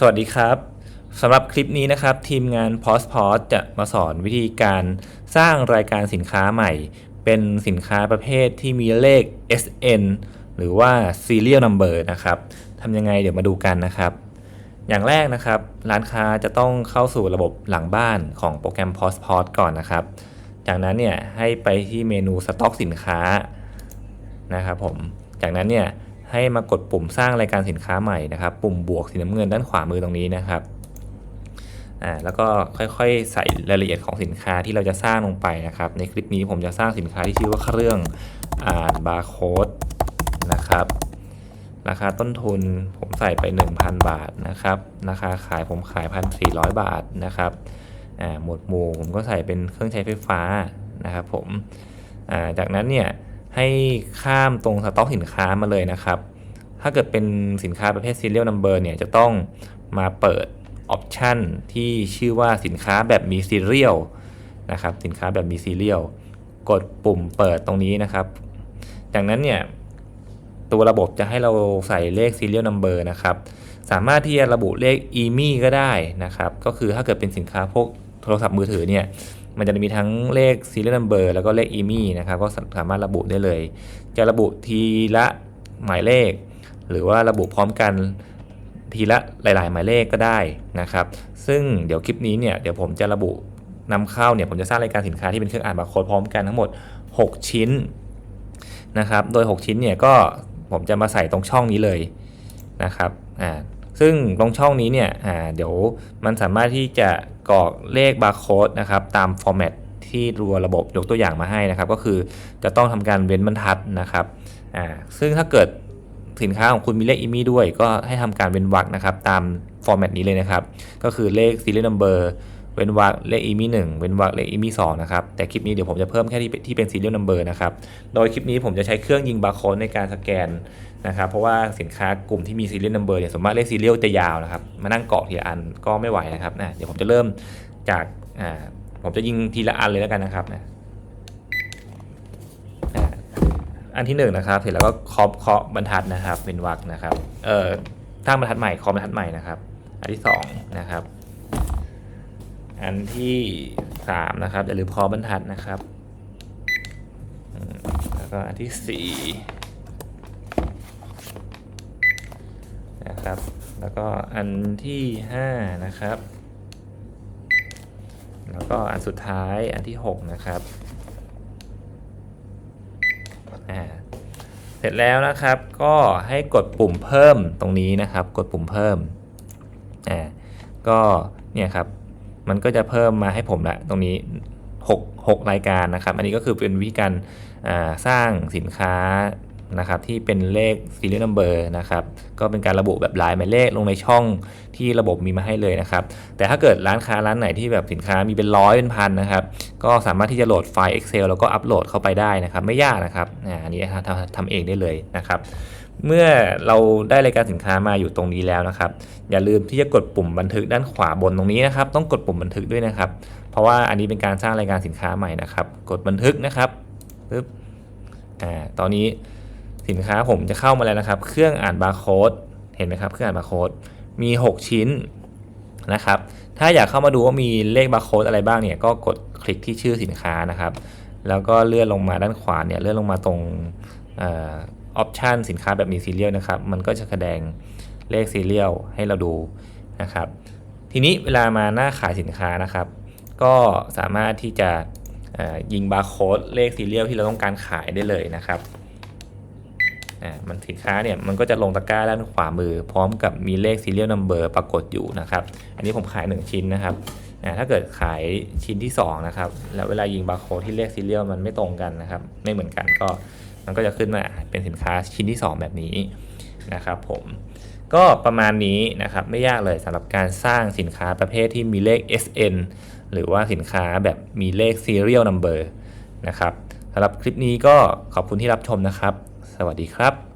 สวัสดีครับสำหรับคลิปนี้นะครับ ทีมงาน p o s p o s จะมาสอนวิธีการสร้างรายการสินค้าใหม่ เป็นสินค้าประเภทที่มีเลข SN หรือว่า Serial Number นะครับทำยังไงเดี๋ยวมาดูกันนะครับ อย่างแรกนะครับ ร้านค้าจะต้องเข้าสู่ระบบหลังบ้านของโปรแกรม p o s p o s ก่อนนะครับ จากนั้นเนี่ยให้ไปที่เมนูสต็อกสินค้านะครับผมจากนั้นเนี่ย ให้มากดปุ่มสร้างรายการสินค้าใหม่นะครับ ปุ่มบวกสีน้ำเงินด้านขวามือตรงนี้นะครับอ่าแล้วก็ค่อยๆ ใส่รายละเอียดของสินค้าที่เราจะสร้างลงไปนะครับ ในคลิปนี้ผมจะสร้างสินค้าที่ชื่อว่าเครื่องอ่านบาร์โค้ดนะครับ ราคาต้นทุนผมใส่ไป 1,000 บาทนะครับ ราคาขายผมขาย 1,400 บาทนะครับอ่าหมวดหมู่ผมก็ใส่เป็นเครื่องใช้ไฟฟ้านะครับผมอ่าจากนั้นเนี่ย ให้ข้ามตรงสต็อกสินค้ามาเลยนะครับ ถ้าเกิดเป็นสินค้าประเภท serial number เนี่ยจะต้องมาเปิดออปชันที่ชื่อว่าสินค้าแบบมี serial นะครับ สินค้าแบบมี serial กดปุ่มเปิดตรงนี้นะครับ จากนั้นเนี่ยตัวระบบจะให้เราใส่เลข serial number นะครับ สามารถที่จะระบุเลข EMI ก็ได้นะครับ ก็คือถ้าเกิดเป็นสินค้าพวก โทรศัพท์มือถือเนี่ยมันจะมีทั้งเลข serial number แล้วก็เลข EMI นะครับก็สามารถระบุได้เลย จะระบุทีละหมายเลข หรือว่าระบุพร้อมกันทีละหลาย ๆ หมายเลขก็ได้นะครับ ซึ่งเดี๋ยวคลิปนี้เนี่ยเดี๋ยวผมจะระบุนำเข้าเนี่ยผมจะสร้างรายการสินค้าที่เป็นเครื่องอ่านบาร์โค้ดพร้อมกันทั้งหมด 6 ชิ้นนะครับ โดย 6 ชิ้นเนี่ยก็ผมจะมาใส่ตรงช่องนี้เลยนะครับอ่า ซึ่งตรงช่องนี้เนี่ยอ่าเดี๋ยวมันสามารถที่จะกรอกเลขบาร์โค้ดนะครับตามฟอร์แมตที่รัวระบบยกตัวอย่างมาให้นะครับ ก็คือจะต้องทำการเว้นบรรทัดนะครับอ่าซึ่งถ้าเกิดสินค้าของคุณมีเลขอีมีด้วย ก็ให้ทำการเว้นวรรคนะครับตามฟอร์แมตนี้เลยนะครับ ก็คือเลข serial number เว้นวรรคเลขอีมีหนึ่งเว้นวรรคเลขอีมีสองนะครับ แต่คลิปนี้เดี๋ยวผมจะเพิ่มแค่ที่ที่เป็น serial number นะครับ โดยคลิปนี้ผมจะใช้เครื่องยิงบาร์โค้ดในการสแกน นะครับเพราะว่าสินค้ากลุ่มที่มี serial number เนี่ยสมมติเลข serial จะยาวนะครับมานั่งเกาะทีละอันก็ไม่ไหวนะครับนะเดี๋ยวผมจะเริ่มจากอ่าผมจะยิงทีละอันเลยแล้วกันนะครับนะอ่าอันที่หนึ่งนะครับเสร็จแล้วก็เคาะเคาะบรรทัดนะครับ เป็นวรรคนะครับเอ่อสร้างบรรทัดใหม่เคาะบรรทัดใหม่นะครับ อันที่สองนะครับ อันที่สามนะครับอย่าลืมเคาะบรรทัดนะครับแล้วก็อันที่สี่ นะครับ แล้วก็อันที่ห้านะครับ แล้วก็อันสุดท้ายอันที่หกนะครับอ่าเสร็จแล้วนะครับก็ให้กดปุ่มเพิ่มตรงนี้นะครับ กดปุ่มเพิ่มอ่าก็เนี่ยครับมันก็จะเพิ่มมาให้ผมละตรงนี้ 6 6 รายการนะครับ อันนี้ก็คือเป็นวิธีการสร้างสินค้า นะครับที่เป็นเลข serial number นะครับก็เป็นการระบุแบบลายหมายเลขลงในช่องที่ระบบมีมาให้เลยนะครับ แต่ถ้าเกิดร้านค้าร้านไหนที่แบบสินค้ามีเป็นร้อยเป็นพันนะครับ ก็สามารถที่จะโหลดไฟล์ Excel แล้วก็อัปโหลดเข้าไปได้นะครับ ไม่ยากนะครับอ่าอันนี้ทำทำเองได้เลยนะครับเมื่อเราได้รายการสินค้ามาอยู่ตรงนี้แล้วนะครับ อย่าลืมที่จะกดปุ่มบันทึกด้านขวาบนตรงนี้นะครับ ต้องกดปุ่มบันทึกด้วยนะครับ เพราะว่าอันนี้เป็นการสร้างรายการสินค้าใหม่นะครับ กดบันทึกนะครับปึ๊บอ่าตอนนี้ สินค้าผมจะเข้ามาแล้วนะครับ เครื่องอ่านบาร์โค้ดเห็นไหมครับ เครื่องอ่านบาร์โค้ดมี 6 ชิ้นนะครับ ถ้าอยากเข้ามาดูว่ามีเลขบาร์โค้ดอะไรบ้างเนี่ยก็กดคลิกที่ชื่อสินค้านะครับ แล้วก็เลื่อนลงมาด้านขวาเนี่ยเลื่อนลงมาตรงออปชันสินค้าแบบมีซีเรียลนะครับ มันก็จะแสดงเลขซีเรียลให้เราดูนะครับ ทีนี้เวลามาหน้าขายสินค้านะครับ ก็สามารถที่จะยิงบาร์โค้ดเลขซีเรียลที่เราต้องการขายได้เลยนะครับ อ่ามันสินค้าเนี่ยมันก็จะลงตะกร้าด้านขวามือ พร้อมกับมีเลขซีเรียลนัมเบอร์ปรากฏอยู่นะครับ อันนี้ผมขาย 1 ชิ้นนะครับอ่าถ้าเกิดขายชิ้นที่ 2 นะครับ แล้วเวลายิงบาร์โค้ดที่เลขซีเรียลมันไม่ตรงกันนะครับ ไม่เหมือนกันก็มันก็จะขึ้นมาเป็นสินค้าชิ้นที่ 2 แบบนี้นะครับผมก็ประมาณนี้นะครับไม่ยากเลยสำหรับการสร้างสินค้าประเภทที่มีเลข SN หรือว่าสินค้าแบบมีเลข serial number นะครับสำหรับคลิปนี้ก็ขอบคุณที่รับชมนะครับ สวัสดีครับ